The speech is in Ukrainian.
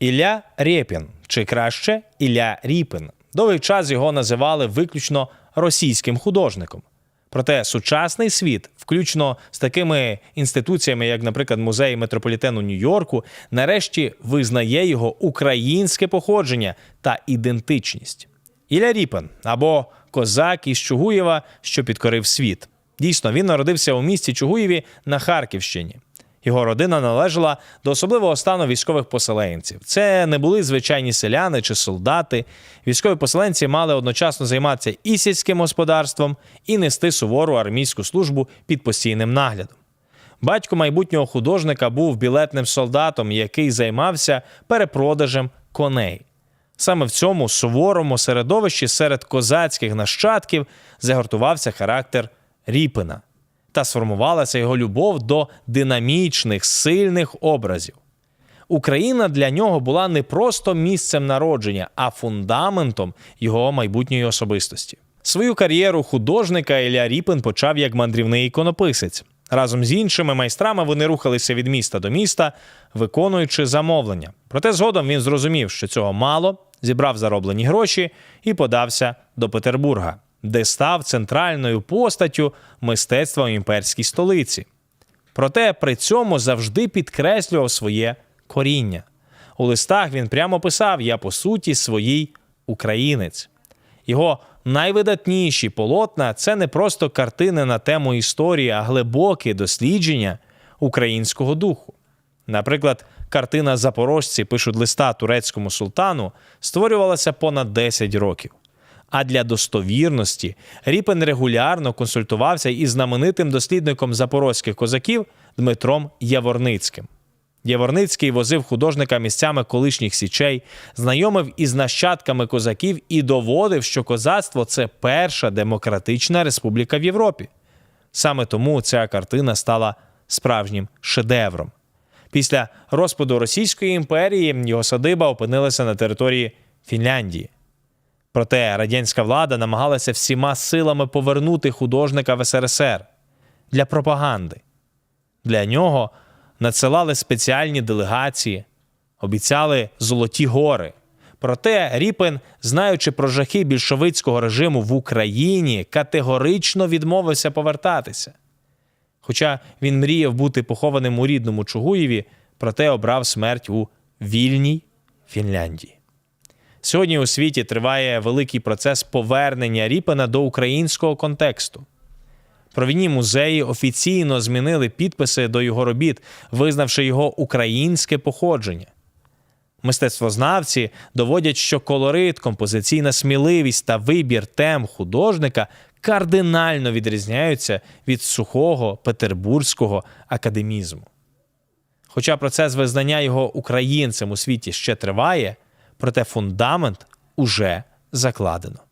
Ілля Рєпін, чи краще Ілля Ріпин. Довгий час його називали виключно російським художником. Проте сучасний світ, включно з такими інституціями, як, наприклад, музей метрополітену Нью-Йорку, нарешті визнає його українське походження та ідентичність. Ілля Ріпин або козак із Чугуєва, що підкорив світ. Дійсно, він народився у місті Чугуєві на Харківщині. Його родина належала до особливого стану військових поселенців. Це не були звичайні селяни чи солдати. Військові поселенці мали одночасно займатися і сільським господарством, і нести сувору армійську службу під постійним наглядом. Батько майбутнього художника був білетним солдатом, який займався перепродажем коней. Саме в цьому суворому середовищі серед козацьких нащадків загортувався характер Ріпина та сформувалася його любов до динамічних, сильних образів. Україна для нього була не просто місцем народження, а фундаментом його майбутньої особистості. Свою кар'єру художника Ілля Ріпин почав як мандрівний іконописець. Разом з іншими майстрами вони рухалися від міста до міста, виконуючи замовлення. Проте згодом він зрозумів, що цього мало, зібрав зароблені гроші і подався до Петербурга, де став центральною постаттю мистецтва у імперській столиці. Проте при цьому завжди підкреслював своє коріння. У листах він прямо писав: Я по суті своїй українець. Його найвидатніші полотна це не просто картини на тему історії, а глибоке дослідження українського духу. Наприклад, картина Запорожці пишуть листа турецькому султану створювалася понад 10 років. А для достовірності Ріпен регулярно консультувався із знаменитим дослідником запорозьких козаків Дмитром Яворницьким. Яворницький возив художника місцями колишніх січей, знайомив із нащадками козаків і доводив, що козацтво це перша демократична республіка в Європі. Саме тому ця картина стала справжнім шедевром. Після розпаду Російської імперії його садиба опинилася на території Фінляндії. Проте радянська влада намагалася всіма силами повернути художника в СРСР для пропаганди. Для нього надсилали спеціальні делегації, обіцяли золоті гори. Проте Ріпин, знаючи про жахи більшовицького режиму в Україні, категорично відмовився повертатися. Хоча він мріяв бути похованим у рідному Чугуєві, проте обрав смерть у вільній Фінляндії. Сьогодні у світі триває великий процес повернення Ріпена до українського контексту. Провідні музеї офіційно змінили підписи до його робіт, визнавши його українське походження. Мистецтвознавці доводять, що колорит, композиційна сміливість та вибір тем художника кардинально відрізняються від сухого петербурзького академізму. Хоча процес визнання його українцем у світі ще триває, проте фундамент уже закладено.